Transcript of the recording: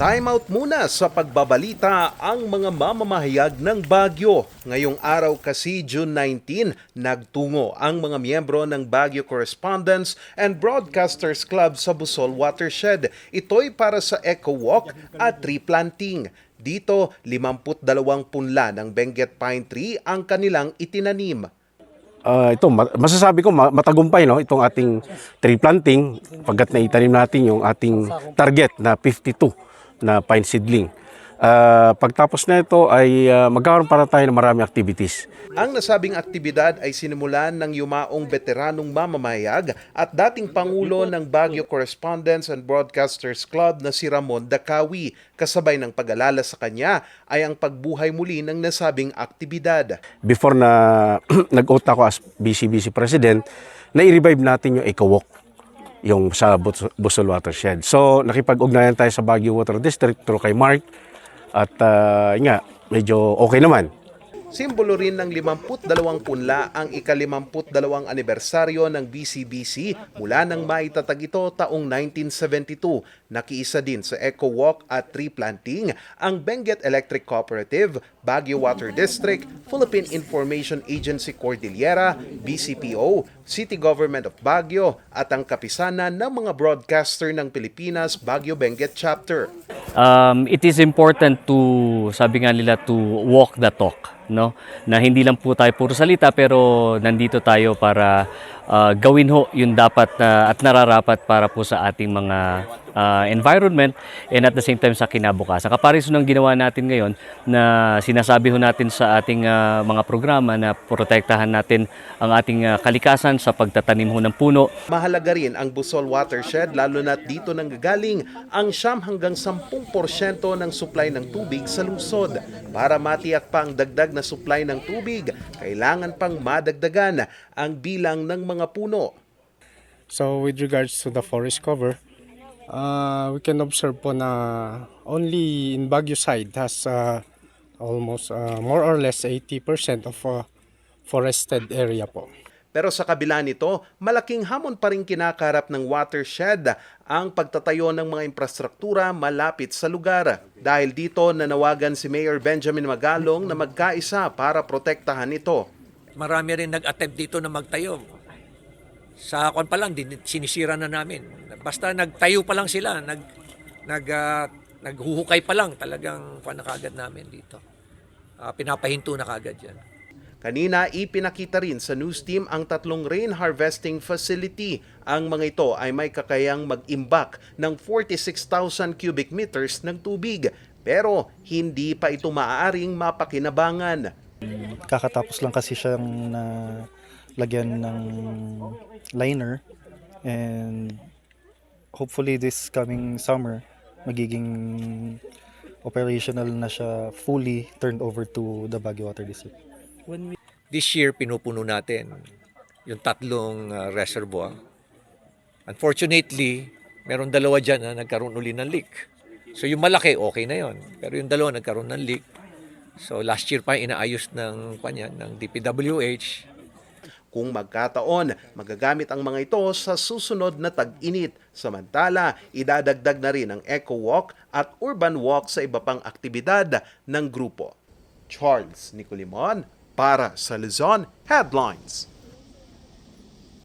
Time out muna sa pagbabalita ang mga mamamahayag ng Bagyo. Ngayong araw kasi June 19, nagtungo ang mga miyembro ng Bagyo Correspondents and Broadcasters Club sa Busol Watershed. Ito'y para sa Eco Walk at tree planting. Dito, 52 punla ng Benguet Pine Tree ang kanilang itinanim. Ah, ito ma- masasabi ko ma- matagumpay no itong ating tree planting pagkat naitanim natin yung ating target na 52 na pine seedling. Ah, pagtapos na ito ay ah, magkakaroon para tayo ng maraming activities. Ang nasabing aktibidad ay sinimulan ng yumaong veteranong mamamayag at dating Pangulo ng Baguio Correspondents and Broadcasters Club na si Ramon Dacawi. Kasabay ng pag-alala sa kanya ay ang pagbuhay muli ng nasabing aktibidad. Before na nag-oath ako as BCBC President, na-revive natin yung Eco Walk yung sa Bus- Busol Watershed. So, nakipag-ugnayan tayo sa Baguio Water District through kay Mark at yun nga, medyo okay naman. Simbolo rin ng 52 punla ang ika-52 anibersaryo ng BCBC mula nang maitatag ito taong 1972. Nakiisa din sa Eco Walk at tree planting ang Benguet Electric Cooperative, Baguio Water District, Philippine Information Agency Cordillera, BCPO, City Government of Baguio at ang kapisanan ng mga broadcaster ng Pilipinas Baguio Benguet Chapter. um, it is important to, sabi nga nila, to walk the talk. No? Na hindi lang po tayo puro salita pero nandito tayo para uh, gawin ho yung dapat na, at nararapat para po sa ating mga uh, environment and at the same time sa kinabukasan. Kaparis ng ginawa natin ngayon na sinasabi ho natin sa ating uh, mga programa na protektahan natin ang ating uh, kalikasan sa pagtatanim ho ng puno, Mahalaga rin ang Busol Watershed lalo na't dito nanggagaling ang siyam hanggang 10% ng supply ng tubig sa lungsod. Para matiyak pa ang dagdag na supply ng tubig, kailangan pang madagdagan ang bilang ng mga puno. So with regards to the forest cover, uh, we can observe po na only in Baguio side has uh, almost uh, more or less 80% of uh, forested area po. Pero sa kabila nito, malaking hamon pa rin kinakarap ng watershed ang pagtatayo ng mga infrastruktura malapit sa lugar. Dahil dito nanawagan si Mayor Benjamin Magalong na magkaisa para protektahan ito. marami rin nag-attempt dito na magtayo. Sa kon pa lang, din, sinisira na namin. Basta nagtayo pa lang sila, nag, nag, ah, naghuhukay pa lang, talagang panakagad namin dito. Ah, pinapahinto na kagad yan. Kanina ipinakita rin sa news team ang tatlong rain harvesting facility. Ang mga ito ay may kakayang mag-imbak ng 46,000 cubic meters ng tubig. Pero hindi pa ito maaaring mapakinabangan. kakatapos lang kasi siyang na lagyan ng liner and hopefully this coming summer magiging operational na siya fully turned over to the Baguio Water District. This year, pinupuno natin yung tatlong ah, reservoir. Unfortunately, meron dalawa dyan na nagkaroon uli ng leak. So yung malaki, okay na yon. Pero yung dalawa nagkaroon ng leak. So last year pa inaayos ng, kanya, ng DPWH. Kung magkataon, magagamit ang mga ito sa susunod na tag-init. Samantala, idadagdag na rin ang Eco Walk at Urban Walk sa iba pang aktibidad ng grupo. Charles Nicolimon para sa Luzon Headlines.